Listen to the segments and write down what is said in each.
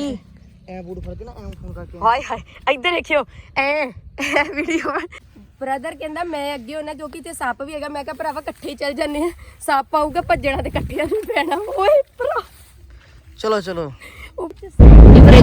ਕੀ? ਐ ਬੂਟ ਫੜ ਕੇ ਨਾ ਐ ਫੋਨ ਕਰਕੇ। ਹਾਏ ਹਾਏ ਇੱਧਰ ਦੇਖਿਓ ਐ ਵੀਡੀਓ ਬ੍ਰਦਰ ਕਹਿੰਦਾ ਮੈਂ ਅੱਗੇ ਹੋਣਾ ਕਿਉਂਕਿ ਤੇ ਸੱਪ ਵੀ ਹੈਗਾ ਮੈਂ ਕਿਹਾ ਭਰਾਵਾ ਇਕੱਠੇ ਚੱਲ ਜੰਨੇ ਆ ਸੱਪ ਆਊਗਾ ਭੱਜਣਾ ਤੇ ਇਕੱਠਿਆਂ ਨੂੰ ਪੈਣਾ। ਓਏ ਭਰਾ। ਚਲੋ ਚਲੋ। ਨਹੀਂ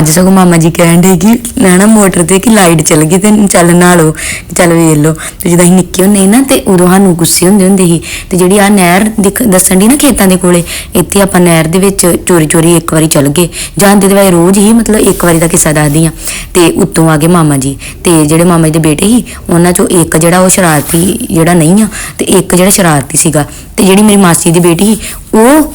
ਅੱਜ ਸਗੋਂ ਮਾਮਾ ਜੀ ਕਹਿਣ ਦੇ ਕਿ ਨਾ ਮੋਟਰ ਤੇ ਕਿ ਲਾਈਟ ਚੱਲ ਗਈ ਤੇ ਚੱਲ ਨਾਲੋ ਚੱਲ ਵੇਖ ਲੋ ਤੇ ਜਦੋਂ ਅਸੀਂ ਨਿੱਕੇ ਹੁੰਦੇ ਸੀ ਨਾ, ਤੇ ਉਦੋਂ ਸਾਨੂੰ ਗੁੱਸੇ ਹੁੰਦੇ ਹੁੰਦੇ ਸੀ। ਤੇ ਜਿਹੜੀ ਆ ਨਹਿਰ ਦਿਖ- ਦੱਸਣ ਦੀ ਨਾ ਖੇਤਾਂ ਦੇ ਕੋਲੇ, ਇੱਥੇ ਆਪਾਂ ਨਹਿਰ ਦੇ ਵਿੱਚ ਚੋਰੀ ਚੋਰੀ ਇੱਕ ਵਾਰੀ ਚੱਲ ਗਏ। ਜਾਂਦੇ ਦੇ ਵਾਏ ਰੋਜ਼ ਹੀ ਮਤਲਬ ਇੱਕ ਵਾਰੀ ਦਾ ਕਿੱਸਾ ਦੱਸਦੀ ਆ ਤੇ ਉੱਤੋਂ ਆ ਗਏ ਮਾਮਾ ਜੀ। ਤੇ ਜਿਹੜੇ ਮਾਮਾ ਜੀ ਦੇ ਬੇਟੇ ਸੀ, ਉਹਨਾਂ ਚੋਂ ਇੱਕ ਜਿਹੜਾ ਉਹ ਸ਼ਰਾਰਤੀ ਜਿਹੜਾ ਨਹੀਂ ਆ, ਤੇ ਇੱਕ ਜਿਹੜਾ ਸ਼ਰਾਰਤੀ ਸੀਗਾ। ਤੇ ਜਿਹੜੀ ਮੇਰੀ ਮਾਸੀ ਦੀ ਬੇਟੀ ਸੀ, ਉਹ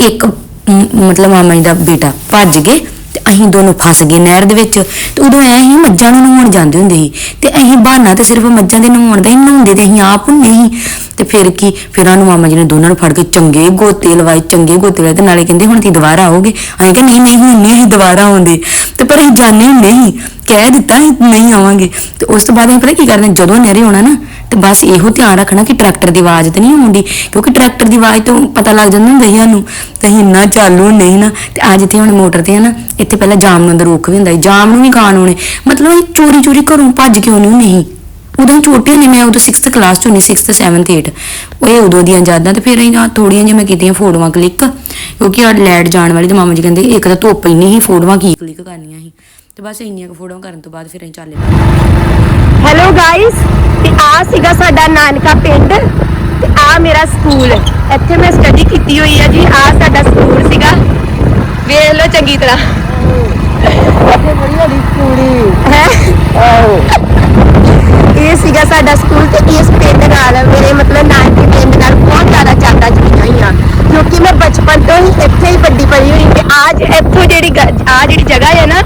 ਇੱਕ ਮ- ਮਤਲਬ ਮਾਮਾ ਜੀ ਦਾ ਬੇਟਾ ਭੱਜ ਗਏ। ਅਸੀਂ ਦੋਨੋਂ ਫਸ ਗਏ ਨਹਿਰ ਦੇ ਵਿੱਚ। ਤੇ ਉਦੋਂ ਐ ਹੀ ਮੱਝਾਂ ਨੂੰ ਨਹਾਉਣ ਜਾਂਦੇ ਹੁੰਦੇ ਸੀ। ਤੇ ਅਸੀਂ ਬਹਾਨਾ ਤੇ ਸਿਰਫ ਮੱਝਾਂ ਦੇ ਨਹਾਉਣ ਦਾ ਹੀ ਨਹਾਉਂਦੇ ਤੇ ਅਸੀਂ ਆਪ ਨਹੀਂ ਤੇ ਫਿਰ ਕੀ, ਫਿਰ ਸਾਨੂੰ ਮਾਮਾ ਜੀ ਨੇ ਦੋਨਾਂ ਨੂੰ ਫੜ ਕੇ ਚੰਗੇ ਗੋਤੇ ਲਵਾਏ, ਚੰਗੇ ਗੋਤੇ ਲਵਾਏ ਤੇ ਨਾਲੇ ਕਹਿੰਦੇ, ਹੁਣ ਤੁਸੀਂ ਦੁਬਾਰਾ ਆਓਗੇ? ਅਸੀਂ ਕਿਹਾ, ਨਹੀਂ ਨਹੀਂ, ਹੁਣ ਨਹੀਂ ਅਸੀਂ ਦੁਬਾਰਾ ਆਉਂਦੇ। ਤੇ ਪਰ ਅਸੀਂ ਜਾਣੇ ਹੁੰਦੇ ਸੀ। ਕਹਿ ਦਿੱਤਾ ਸੀ ਨਹੀਂ ਆਵਾਂਗੇ ਤੇ ਉਸ ਤੋਂ ਬਾਅਦ ਅਸੀਂ ਪਤਾ ਕੀ ਕਰਦੇ ਜਦੋਂ ਨਹਿਰੇ ਆਉਣਾ ਨਾ, ਤੇ ਬਸ ਇਹੋ ਧਿਆਨ ਰੱਖਣਾ ਕਿ ਟਰੈਕਟਰ ਦੀ ਆਵਾਜ਼ ਤੇ ਨਹੀਂ ਆਉਂਦੀ ਕਿਉਂਕਿ ਟਰੈਕਟਰ ਦੀ ਆਵਾਜ਼ ਤੋਂ ਪਤਾ ਲੱਗ ਜਾਂਦਾ ਹੁੰਦਾ ਸੀ ਸਾਨੂੰ ਤੇ ਅਸੀਂ ਇੰਨਾ ਚਾਲੂ ਨਹੀਂ ਨਾ। ਤੇ ਅੱਜ ਇੱਥੇ ਹੁਣ ਮੋਟਰ ਤੇ ਆ ਨਾ, ਇੱਥੇ ਪਹਿਲਾਂ ਜਾਮ ਨੂੰ ਅੰਦਰ ਰੋਕ ਵੀ ਹੁੰਦਾ ਸੀ। ਜਾਮ ਨੂੰ ਵੀ ਖਾਣ ਆਉਣੇ। ਮਤਲਬ ਅਸੀਂ ਚੋਰੀ ਚੋਰੀ ਘਰੋਂ ਭੱਜ ਕੇ ਆਉਣੀ ਨਹੀਂ ਉਦੋਂ ਛੋਟੇ ਨਹੀਂ ਮੈਂ ਉਦੋਂ 6th ਕਲਾਸ ਚ ਹੁੰਦੀ 6th 7th 8 ਉਹ ਇਹ ਉਦੋਂ ਦੀਆਂ ਯਾਦਾਂ ਤੇ ਫਿਰ ਅਸੀਂ ਥੋੜੀਆਂ ਜਿਹੀਆਂ ਮੈਂ ਕੀਤੀਆਂ ਫੋਟੋਆਂ ਕਲਿੱਕ ਕਿਉਂਕਿ ਆ ਲੈਟ ਜਾਣ ਵਾਲੀ ਤੇ ਮਾਮਾ ਜੀ ਕਹਿੰਦੇ, ਇੱਕ ਤਾਂ ਧੁੱਪ ਇੰਨੀ ਸੀ, ਫੋਟੋਆਂ ਕੀ ਕਲਿੱਕ ਕਰਨੀਆਂ ਸੀ। ਤੇ ਬਸ ਇੰਨੀਆਂ ਕੁ ਫੋਟੋਆਂ ਕਰਨ ਤੋਂ ਬਾਅਦ ਫਿਰ ਅਸੀਂ ਚੱਲੇ ਹੈਲੋ ਗਾਇਸ ਤੇ ਆ ਸੀਗਾ ਸਾਡਾ ਨਾਨਕਾ ਪਿੰਡ ਤੇ ਆ ਮੇਰਾ ਸਕੂਲ। ਇੱਥੇ ਮੈਂ ਸਟੱਡੀ ਕੀਤੀ ਹੋਈ ਹੈ ਜੀ। ਆ ਸਾਡਾ ਸਕੂਲ ਸੀਗਾ। ਵੇਖ ਲਓ ਚੰਗੀ ਤਰ੍ਹਾਂ। ਬੜੀ ਵੱਡੀ ਕੁੜੀ ਹੈ। ਆਹੋ। ਇਹ ਸੀਗਾ ਸਾਡਾ ਸਕੂਲ ਤੇ ਇਸ ਪਿੰਡ ਨਾਲ ਮੇਰੇ ਮਤਲਬ ਨਾਨਕੇ ਪਿੰਡ ਨਾਲ ਬਹੁਤ ਜ਼ਿਆਦਾ ਚਾਹਤਾ ਜੁੜੀਆਂ ਹੋਈਆਂ। ਕਿਉਂਕਿ ਮੈਂ ਬਚਪਨ ਤੋਂ ਹੀ ਇੱਥੇ ਹੀ ਵੱਡੀ ਅੱਜ ਇੱਥੋਂ ਜਿਹੜੀ ਆ ਜਿਹੜੀ ਜਗ੍ਹਾ ਹੈ ਨਾ,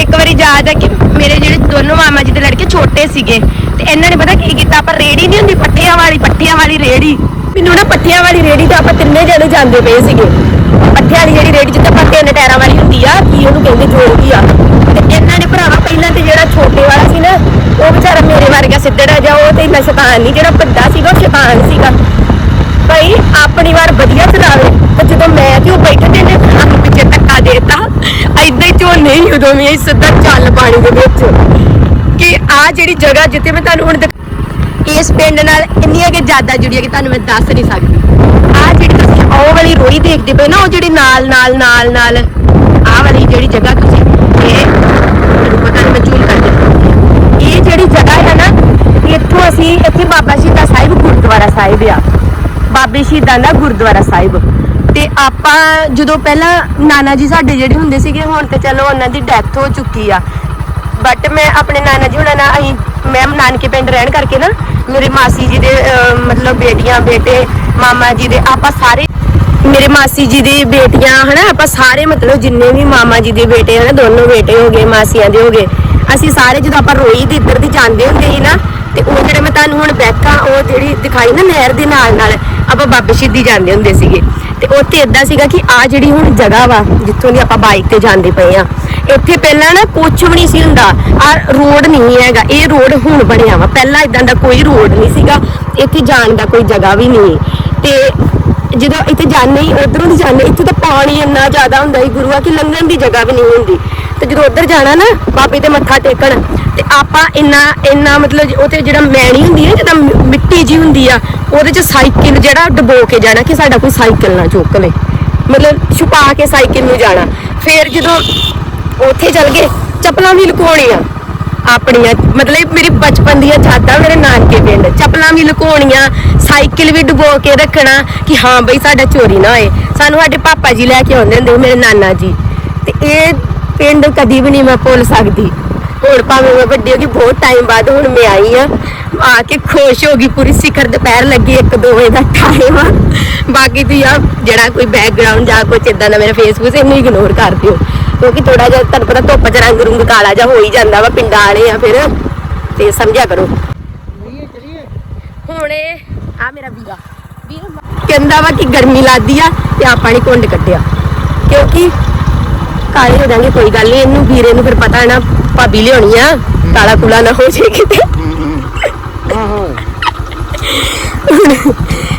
ਇੱਕ ਵਾਰੀ ਯਾਦ ਹੈ ਕਿ ਮੇਰੇ ਜਿਹੜੇ ਦੋਨੋਂ ਮਾਮਾ ਜੀ ਦੇ ਲੜਕੇ ਛੋਟੇ ਸੀਗੇ, ਤੇ ਇਹਨਾਂ ਨੇ ਪਤਾ ਕੀ ਕੀਤਾ? ਆਪਾਂ ਰੇੜੀ ਨਹੀਂ ਹੁੰਦੀ, ਪੱਠਿਆਂ ਵਾਲੀ ਪੱਠਿਆਂ ਵਾਲੀ ਰੇੜੀ। ਮੈਨੂੰ ਨਾ ਪੱਠਿਆਂ ਵਾਲੀ ਰੇੜੀ ਤੇ ਆਪਾਂ ਤਿੰਨੇ ਜਣੇ ਜਾਂਦੇ ਪਏ ਸੀਗੇ। ਪੱਠਿਆਂ ਵਾਲੀ ਜਿਹੜੀ ਰੇੜੀ ਜਿੱਥੇ ਆਪਾਂ ਤਿੰਨ ਟਾਇਰਾਂ ਵਾਲੀ ਹੁੰਦੀ ਆ, ਕੀ ਉਹਨੂੰ ਕਹਿੰਦੇ ਜੋੜ ਕੀ ਆ। ਤੇ ਇਹਨਾਂ ਨੇ ਭਰਾਵਾ ਪਹਿਲਾਂ ਤੇ ਜਿਹੜਾ ਛੋਟੇ ਵਾਲਾ ਸੀ ਨਾ, ਉਹ ਵਿਚਾਰਾ ਮੇਰੇ ਵਰਗਾ ਸਿੱਧੜਾ ਜਾ ਉਹ ਤੇ ਇੰਨਾ ਸ਼ੈਤਾਨ ਨਹੀਂ ਜਿਹੜਾ ਵੱਡਾ ਸੀਗਾ, ਉਹ ਸ਼ੈਤਾਨ ਸੀਗਾ। ਭਾਈ ਆਪਣੀ ਵਾਰ ਵਧੀਆ ਚਲਾਵੇ, ਤੇ ਜਦੋਂ ਮੈਂ ਤੇ ਉਹ ਬੈਠੇ ਤੇ ਦੇਤਾ। ਐਦਾਂ ਹੀ ਝੋਨੇ ਹੀ ਉਦੋਂ ਵੀ ਸਿੱਧਾ ਚੱਲ ਪਾਣੀ ਦੇ ਵਿੱਚ। ਕਿ ਆ ਜਿਹੜੀ ਜਗ੍ਹਾ ਜਿੱਥੇ ਮੈਂ ਤੁਹਾਨੂੰ ਹੁਣ ਇਸ ਪਿੰਡ ਨਾਲ ਇੰਨੀਆਂ ਕਿ ਜ਼ਿਆਦਾ ਜੁੜੀਆਂ ਕਿ ਤੁਹਾਨੂੰ ਮੈਂ ਦੱਸ ਨਹੀਂ ਸਕਦੀ। ਆ ਜਿਹੜੀ ਤੁਸੀਂ ਉਹ ਵਾਲੀ ਰੋਈ ਦੇਖਦੇ ਪਏ ਨਾ, ਉਹ ਜਿਹੜੀ ਨਾਲ ਨਾਲ ਨਾਲ ਨਾਲ ਆ ਵਾਲੀ ਜਿਹੜੀ ਜਗ੍ਹਾ ਤੁਸੀਂ ਇਹ ਮੈਨੂੰ ਪਤਾ ਨਹੀਂ ਮੈਂ ਝੂਲ ਕਰਦੀ ਇਹ ਜਿਹੜੀ ਜਗ੍ਹਾ ਹੈ ਨਾ, ਇੱਥੋਂ ਅਸੀਂ ਇੱਥੇ ਬਾਬਾ ਸ਼ਹੀਦਾਂ ਸਾਹਿਬ ਗੁਰਦੁਆਰਾ ਸਾਹਿਬ ਆ। ਬਾਬੇ ਸ਼ਹੀਦਾਂ ਦਾ ਗੁਰਦੁਆਰਾ ਸਾਹਿਬ। ਤੇ ਆਪਾਂ ਜਦੋਂ ਪਹਿਲਾਂ ਨਾਨਾ ਜੀ ਸਾਡੇ ਜਿਹੜੇ ਹੁੰਦੇ ਸੀਗੇ, ਹੁਣ ਤੇ ਚਲੋ ਉਹਨਾਂ ਦੀ ਡੈਥ ਹੋ ਚੁੱਕੀ ਆ। ਬਟ ਮੈਂ ਆਪਣੇ ਨਾਨਾ ਜੀ ਹੁਣਾਂ ਨਾਲ ਅਸੀਂ ਮੈਂ ਨਾਨਕੇ ਪਿੰਡ ਰਹਿਣ ਕਰਕੇ ਨਾ, ਮੇਰੇ ਮਾਸੀ ਜੀ ਦੇ ਮਤਲਬ ਬੇਟੀਆਂ, ਬੇਟੇ, ਮਾਮਾ ਜੀ ਦੇ ਆਪਾਂ ਸਾਰੇ, ਮੇਰੇ ਮਾਸੀ ਜੀ ਦੀ ਬੇਟੀਆਂ, ਹਨਾ, ਆਪਾਂ ਸਾਰੇ ਮਤਲਬ ਜਿੰਨੇ ਵੀ ਮਾਮਾ ਜੀ ਦੇ ਬੇਟੇ ਹਨਾ, ਦੋਨੋਂ ਬੇਟੇ ਹੋ ਗਏ, ਮਾਸੀਆਂ ਦੇ ਹੋ ਗਏ, ਅਸੀਂ ਸਾਰੇ ਜਦੋਂ ਆਪਾਂ ਰੋਈ ਦੀ ਇੱਧਰ ਦੀ ਜਾਂਦੇ ਹੁੰਦੇ ਸੀ ਨਾ, ਤੇ ਉਹ ਜਿਹੜੇ ਮੈਂ ਤੁਹਾਨੂੰ ਹੁਣ ਬੈਠਾ, ਉਹ ਜਿਹੜੀ ਦਿਖਾਈ ਨਾ ਨਹਿਰ ਦੇ ਨਾਲ ਨਾਲ ਆਪਾਂ ਬਾਬੇ ਸ਼ਹੀਦੀ ਜਾਂਦੇ ਹੁੰਦੇ ਸੀਗੇ। ਤੇ ਉੱਥੇ ਇਦਾਂ ਸੀਗਾ ਕਿ ਆ ਜਿਹੜੀ ਹੁਣ ਜਗ੍ਹਾ ਵਾ, ਜਿੱਥੋਂ ਦੀ ਆਪਾਂ ਬਾਈਕ ਤੇ ਜਾਂਦੇ ਪਏ ਆ ਇੱਥੇ ਪਹਿਲਾਂ ਨਾ ਕੁਝ ਵੀ ਨਹੀਂ ਸੀ ਹੁੰਦਾ। ਆ ਰੋਡ ਨਹੀਂ ਹੈਗਾ, ਇਹ ਰੋਡ ਹੁਣ ਬਣਿਆ ਵਾ। ਪਹਿਲਾਂ ਇਦਾਂ ਦਾ ਕੋਈ ਰੋਡ ਨਹੀਂ ਸੀਗਾ, ਇੱਥੇ ਜਾਣ ਦਾ ਕੋਈ ਜਗ੍ਹਾ ਵੀ ਨਹੀਂ। ਤੇ ਜਦੋਂ ਇੱਥੇ ਜਾਂਦੇ ਹੀ, ਉਧਰੋਂ ਦੀ ਜਾਂਦੇ, ਇੱਥੇ ਤਾਂ ਪਾਣੀ ਇੰਨਾ ਜ਼ਿਆਦਾ ਹੁੰਦਾ ਸੀ ਗੁਰੂਆ, ਕਿ ਲੰਘਣ ਦੀ ਜਗ੍ਹਾ ਵੀ ਨਹੀਂ ਹੁੰਦੀ। ਤੇ ਜਦੋਂ ਉਧਰ ਜਾਣਾ ਨਾ, ਬਾਬੇ ਤੇ ਮੱਥਾ ਟੇਕਣ, ਤੇ ਆਪਾਂ ਇੰਨਾ ਇੰਨਾ ਮਤਲਬ ਉੱਥੇ ਜਿਹੜਾ ਮੈਣੀ ਹੁੰਦੀ ਹੈ ਜਿੱਦਾਂ ਮਿੱਟੀ ਜੀ ਹੁੰਦੀ ਆ ਉਹਦੇ ਚ ਸਾਈਕਲ ਜਿਹੜਾ ਡਬੋ ਕੇ ਜਾਣਾ ਕਿ ਸਾਡਾ ਕੋਈ ਸਾਈਕਲ ਨਾ ਚੁੱਕ ਲੇ। ਮਤਲਬ ਛੁਪਾ ਕੇ ਸਾਈਕਲ ਨੂੰ ਜਾਣਾ। ਫਿਰ ਜਦੋਂ ਉੱਥੇ ਚੱਲ ਗਏ, ਚੱਪਲਾਂ ਵੀ ਲੁਕਾਉਣੀਆਂ। ਆਪਣੀਆਂ, ਮਤਲਬ ਮੇਰੀ ਬਚਪਨ ਦੀਆਂ ਯਾਦਾਂ ਮੇਰੇ ਨਾਨਕੇ ਪਿੰਡ। ਚੱਪਲਾਂ ਵੀ ਲੁਕਾਉਣੀਆਂ, ਸਾਈਕਲ ਵੀ ਡੁਬੋ ਕੇ ਰੱਖਣਾ ਕਿ ਹਾਂ ਬਈ ਸਾਡਾ ਚੋਰੀ ਨਾ ਹੋਏ। ਸਾਨੂੰ ਸਾਡੇ ਪਾਪਾ ਜੀ ਲੈ ਕੇ ਆਉਂਦੇ ਹੁੰਦੇ ਮੇਰੇ ਨਾਨਾ ਜੀ। ਤੇ ਇਹ ਪਿੰਡ ਕਦੀ ਵੀ ਨਹੀਂ ਮੈਂ ਭੁੱਲ ਸਕਦੀ। ਹੁਣ ਭਾਵੇਂ ਮੈਂ ਵੱਡੀ ਹੋ ਗਈ, ਬਹੁਤ ਟਾਈਮ ਬਾਅਦ ਹੁਣ ਮੈਂ ਆਈ ਆ ਆ ਕੇ ਖੁਸ਼ ਹੋ ਗਈ, ਪੂਰੀ ਸਿਖਰ ਦੁਪਹਿਰ ਲੱਗੀ 1 2 ਵਜੇ ਦਾ ਟਾਈਮ ਆ। ਬਾਕੀ ਤੁਸੀਂ ਆ ਜਿਹੜਾ ਕੋਈ ਬੈਕਗ੍ਰਾਉਂਡ ਜਾਂ ਕੁਝ ਇਦਾਂ ਦਾ ਮੇਰਾ ਫੇਸਬੁੱਕ ਇਹਨੂੰ ਇਗਨੋਰ ਕਰ ਦਿਓ। ਕਿਉਂਕਿ ਥੋੜਾ ਜਿਹਾ ਤੁਹਾਨੂੰ ਪਤਾ ਧੁੱਪ ਚ ਰੰਗ ਰੁੰਗ ਕਾਲਾ ਜਿਹਾ ਹੋ ਹੀ ਜਾਂਦਾ ਵਾ, ਪਿੰਡਾਂ ਵਾਲੇ ਆ ਫਿਰ, ਤੇ ਸਮਝਿਆ ਕਰੋ। ਹੁਣ ਆ ਮੇਰਾ ਵੀਰਾ। ਵੀਰ ਕਹਿੰਦਾ ਵਾ ਕਿ ਗਰਮੀ ਲੱਗਦੀ ਆ ਤੇ ਆਪਾਂ ਨੇ ਕੁੰਡ ਕੱਢਿਆ। ਕਿਉਂਕਿ ਕਾਲੇ ਹੋ ਜਾਣਗੇ, ਕੋਈ ਗੱਲ ਨਹੀਂ ਇਹਨੂੰ ਵੀਰੇ ਨੂੰ ਫਿਰ ਪਤਾ ਨਾ ਭਾਬੀ ਲਿਆਉਣੀ ਆ ਕਾਲਾ ਕੁਲਾ ਨਾ ਹੋ ਜੇ ਕਿਤੇ।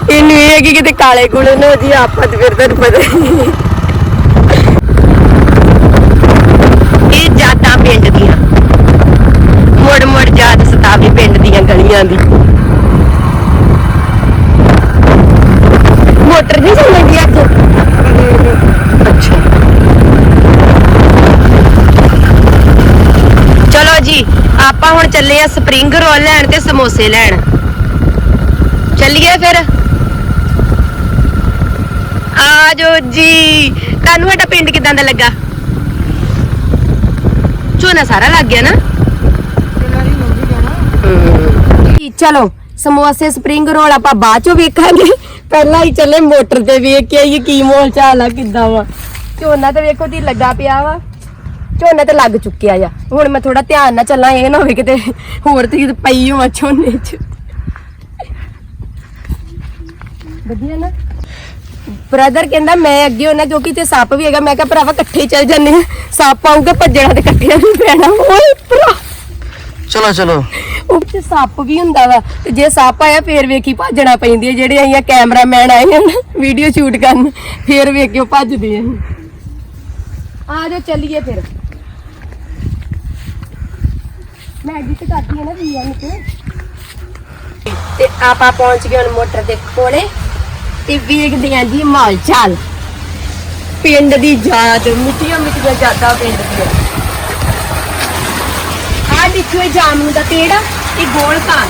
ਇਹਨੂੰ ਇਹ ਹੈ ਕਿ ਕਿਤੇ ਕਾਲੇ ਕੁਲੇ ਨਾ ਹੋ ਜੀ ਆਪਾਂ ਤੇ ਫਿਰ ਤੁਹਾਨੂੰ ਪਤਾ ਹੀ ਇਹ ਜਾਤਾਂ ਪਿੰਡ ਦੀਆਂ। ਮੁੜ ਮੁੜ ਜਾਤ ਸਤਾਵੇ ਪਿੰਡ ਦੀਆਂ ਗਲੀਆਂ ਦੀ। ਮੋਟਰ ਨਹੀਂ ਚੱਲਦੀ ਆਪਾਂ ਹੁਣ ਚੱਲੇ ਆ ਸਪਰਿੰਗ ਰੋਲ ਲੈਣ ਤੇ ਸਮੋਸੇ ਲੈਣ। ਚੱਲੀਏ ਫਿਰ। ਆਜੋ ਜੀ। ਤੁਹਾਨੂੰ ਸਾਡਾ ਪਿੰਡ ਕਿਦਾਂ ਦਾ ਲੱਗਾ? ਝੋਨਾ ਸਾਰਾ ਲੱਗ ਗਿਆ ਨਾ? ਚਲੋ, ਸਮੋਸੇ, ਸਪਰਿੰਗ ਰੋਲ ਆਪਾਂ ਬਾਅਦ ਚੋਂ ਵੇਖਾਂਗੇ। ਪਹਿਲਾਂ ਹੀ ਚੱਲੇ ਮੋਟਰ ਤੇ ਵੇਖ ਕੇ ਆਈਏ ਕੀ ਮੋਲ ਚਾਲ ਆ, ਕਿੱਦਾਂ ਵਾ। ਝੋਨਾ ਤੇ ਵੇਖੋ ਦੀ ਲੱਗਾ ਪਿਆ ਵਾ। ਝੋਨਾ ਤੇ ਲੱਗ ਚੁੱਕਿਆ ਆ। ਹੁਣ ਮੈਂ ਥੋੜਾ ਧਿਆਨ ਨਾਲ ਚੱਲਾਂ ਇਹ ਨਾ ਹੋਵੇ ਕਿਤੇ ਹੋਰ ਤੇ ਪਈ ਹੋਵਾਂ ਝੋਨੇ 'ਚ। ਵਧੀਆ ਨਾ? ਬ੍ਰਦਰ ਕਹਿੰਦਾ ਮੈਂ ਅੱਗੇ ਹੋਣਾ ਕਿਉਂਕਿ ਤੇ ਸੱਪ ਵੀ ਹੈਗਾ ਮੈਂ ਕਿਹਾ ਭਰਾਵਾ ਇਕੱਠੇ ਹੀ ਚੱਲ ਜੰਨੇ ਸੱਪ ਆਊਗਾ ਭੱਜਣਾ ਤੇ ਇਕੱਠਿਆਂ ਨੂੰ ਪੈਣਾ। ਓਏ ਭਰਾ! ਚਲੋ ਚਲੋ। ਤੇ ਸੱਪ ਵੀ ਹੁੰਦਾ ਵਾ ਤੇ ਜੇ ਸੱਪ ਆਇਆ ਫੇਰ ਵੇਖੀ ਭੱਜਣਾ ਪੈਂਦੀ ਹੈ ਜਿਹੜੇ ਆਈਆਂ ਕੈਮਰਾਮੈਨ ਆਏ ਹਨ ਵੀਡੀਓ ਸ਼ੂਟ ਕਰਨ ਫੇਰ ਵੇਖ ਕੇ ਉਹ ਭੱਜਦੇ ਆ। ਆ ਜਾਓ ਚੱਲੀਏ ਫਿਰ। ਮੈਂ ਐਡਿਟ ਕਰਦੀ ਹਾਂ ਨਾ ਵੀਡੀਓ ਤੇ। ਤੇ ਆਪਾਂ ਪਹੁੰਚ ਗਏ ਹੁਣ ਮੋਟਰ ਦੇ ਕੋਲੇ ਤੇ ਵੇਖਦੇ ਆਂ ਜੀ ਮਾਲ ਚਾਲ। ਪਿੰਡ ਦੀ ਯਾਦ, ਮਿੱਟੀਆਂ ਮਿੱਟੀਆਂ ਯਾਦਾਂ ਪਿੰਡ ਦੀਆਂ। ਆ ਦੇਖੋ ਇਹ ਜਾਮਨੂ ਦਾ ਪੇੜ ਆ ਇਹ ਗੋਲ ਕਾਂ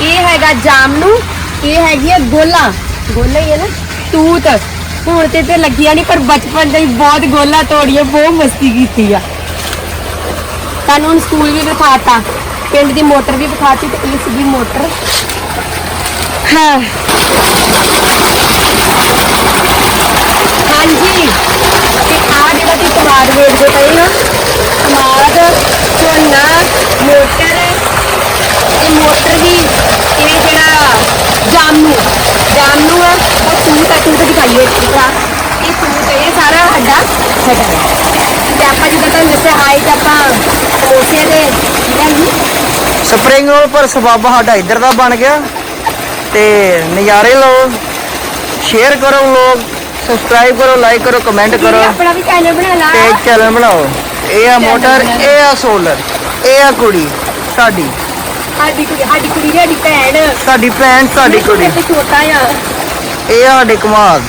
ਇਹ ਹੈਗਾ ਜਾਮਨੂ, ਇਹ ਹੈਗੀ ਆ ਗੋਲਾ। ਗੋਲਾ ਹੀ ਹੈ ਨਾ, ਤੂਤ। ਹੁਣ ਤੇ ਤੇ ਲੱਗੀਆਂ ਨਹੀਂ ਪਰ ਬਚਪਨ ਦੇ ਹੀ ਬਹੁਤ ਗੋਲਾ ਤੋੜੀਏ ਬਹੁਤ ਮਸਤੀ ਕੀਤੀ ਆ। ਤੁਹਾਨੂੰ ਹੁਣ ਸਕੂਲ ਵੀ ਵਿਖਾਤਾ। ਪਿੰਡ ਦੀ ਮੋਟਰ ਵੀ ਵਿਖਾਤੀ ਤੇ ਇਸ ਦੀ ਮੋਟਰ। ਹਾਂ। ਹਾਂਜੀ। ਤੇ ਆ ਜਿਹੜਾ ਤੁਸੀਂ ਕਮਾਦ ਵੇਚਦੇ ਪਏ ਨਾ ਕਮਾਦ ਝੋਨਾ ਮੋਟਰ ਇਹ ਮੋਟਰ ਵੀ ਇਹ ਜਿਹੜਾ ਜਾਮਨੂ ਜਾਮਨੂ ਆ ਉਹ ਤੂਤ ਆ ਤੂਤ ਦਿਖਾਈਏ ਭਰਾ ਇਹ ਤੂਤ ਇਹ ਸਾਰਾ ਤੇ ਆਪਾਂ ਜਿੱਦਾਂ ਤੁਹਾਨੂੰ ਦੱਸਿਆ ਹਾਈ ਤੇ ਆਪਾਂ ਸਮੋਸੇ ਦੇ ਲੈਣੀ ਸਪਰਿੰਗ ਰੋਲ ਪਰ ਸਬੱਬ ਸਾਡਾ ਇੱਧਰ ਦਾ ਬਣ ਗਿਆ। ਤੇ ਨਜ਼ਾਰੇ ਲਓ ਸ਼ੇਅਰ ਕਰੋ ਲੋਕ ਸਬਸਕ੍ਰਾਈਬ ਕਰੋ ਲਾਈਕ ਕਰੋ ਕਮੈਂਟ ਕਰੋ। ਆਪਣਾ ਵੀ ਚੈਨਲ ਬਣਾ ਲਾ। ਤੇ ਚੈਨਲ ਬਣਾਓ। ਇਹ ਆ ਮੋਟਰ ਇਹ ਆ ਸੋਲਰ ਇਹ ਆ ਕੁੜੀ ਸਾਡੀ। ਸਾਡੀ ਕੁੜੀ ਸਾਡੀ ਕੁੜੀ ਦੀ ਸਾਡੀ ਭੈਣ। ਸਾਡੀ ਭੈਣ ਸਾਡੀ ਕੁੜੀ। ਤੇ ਛੋਟਾ ਆ। ਇਹ ਆ ਸਾਡੇ ਕਮਾਦ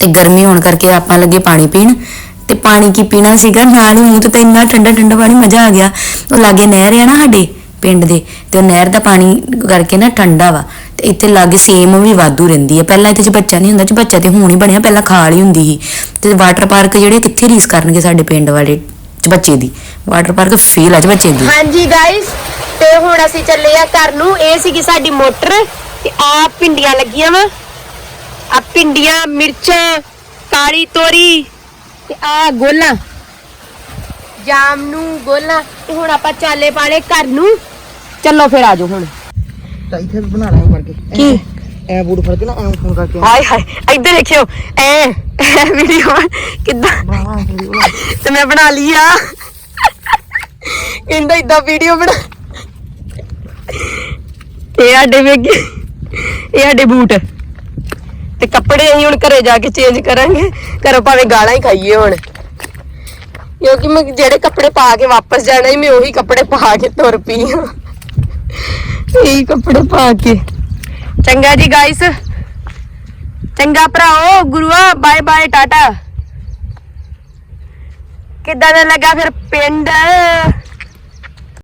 ਤੇ ਗਰਮੀ ਹੋਣ ਕਰਕੇ ਆਪਾਂ ਲੱਗੇ ਪਾਣੀ ਪੀਣ। ਤੇ ਪਾਣੀ ਕੀ ਪੀਣਾ ਸੀਗਾ, ਨਾਲ ਹੀ ਮੂੰਹ ਤੇ ਤਾਂ ਇੰਨਾ ਠੰਡਾ ਠੰਡਾ ਪਾਣੀ ਮਜ਼ਾ ਆ ਗਿਆ। ਉਹ ਲਾਗੇ ਨਹਿਰ ਆ ਨਾ ਸਾਡੇ ਪਿੰਡ ਦੇ, ਤੇ ਉਹ ਨਹਿਰ ਦਾ ਪਾਣੀ ਕਰਕੇ ਨਾ ਠੰਡਾ ਵਾ। ਤੇ ਇੱਥੇ ਲਾਗੇ ਸੇਮ ਵੀ ਵਾਧੂ ਰਹਿੰਦੀ ਹੈ ਪਹਿਲਾਂ ਇੱਥੇ ਚ ਬੱਚਾ ਨਹੀਂ ਹੁੰਦਾ ਚ ਬੱਚਾ ਤੇ ਹੁਣ ਹੀ ਬਣਿਆ, ਪਹਿਲਾਂ ਖਾਲ ਹੀ ਹੁੰਦੀ ਸੀ। ਤੇ ਵਾਟਰ ਪਾਰਕ ਜਿਹੜੇ ਕਿੱਥੇ ਰੀਸ ਕਰਨਗੇ ਸਾਡੇ ਪਿੰਡ ਵਾਲੇ ਚ ਬੱਚੇ ਦੀ? ਵਾਟਰ ਪਾਰਕ ਫੇਲ ਆ ਚ ਬੱਚੇ ਦੀ। ਹਾਂਜੀ ਗਾਇਸ ਤੇ ਹੁਣ ਅਸੀਂ ਚੱਲੇ ਆ ਘਰ ਨੂੰ। ਇਹ ਸੀਗੀ ਸਾਡੀ ਮੋਟਰ, ਤੇ ਆ ਪਿੰਡੀਆਂ ਲੱਗੀਆਂ ਵਾ। ਆ ਪਿੰਡੀਆਂ ਮਿਰਚਾਂ, ਕਾਲੀ ਤੋਰੀ ਤੇ ਆ ਗੋਲਾ। ਜਾਮਨੂ ਗੋਲਾ। ਤੇ ਹੁਣ ਆਪਾਂ ਚਾਲੇ ਪਾਲੇ ਘਰ ਨੂੰ। ਚੱਲੋ ਫਿਰ ਆਜੋ ਹੁਣ। ਤਾਂ ਇੱਥੇ ਵੀ ਬਣਾ ਲਾਂਗੇ ਕਰਕੇ। ਕੀ? ਐ ਬੂਟ ਫੜ ਕੇ ਨਾ ਐਂ ਫੋਨ ਕਰਕੇ। ਹਾਏ ਹਾਏ ਇੱਧਰ ਦੇਖਿਓ ਐ ਵੀਡੀਓ ਕਿੱਦਾਂ? ਤੇ ਮੈਂ ਬਣਾ ਲਈ ਆ। ਕਹਿੰਦਾ ਇਦਾਂ ਵੀਡੀਓ ਬਣਾ। ਇਹ ਸਾਡੇ ਵੇਖ ਇਹ ਸਾਡੇ ਬੂਟ। ਤੇ ਕੱਪੜੇ ਅਸੀਂ ਹੁਣ ਘਰੇ ਜਾ ਕੇ ਚੇਂਜ ਕਰਾਂਗੇ। ਘਰੋਂ ਭਾਵੇਂ ਗਾਲਾਂ ਹੀ ਖਾਈਏ ਹੁਣ। ਕਿਉਂਕਿ ਮੈਂ ਜਿਹੜੇ ਕੱਪੜੇ ਪਾ ਕੇ ਵਾਪਸ ਜਾਣਾ ਹੀ ਮੈਂ ਉਹੀ ਕੱਪੜੇ ਪਾ ਕੇ ਤੁਰ ਪਈ ਹਾਂ। ਇਹੀ ਕੱਪੜੇ ਪਾ ਕੇ। ਚੰਗਾ ਜੀ ਗਾਇਸ ਚੰਗਾ ਭਰਾਓ, ਗੁਰੂਆ ਬਾਏ ਬਾਏ ਟਾਟਾ। ਕਿੱਦਾਂ ਦਾ ਲੱਗਾ ਫਿਰ ਪਿੰਡ?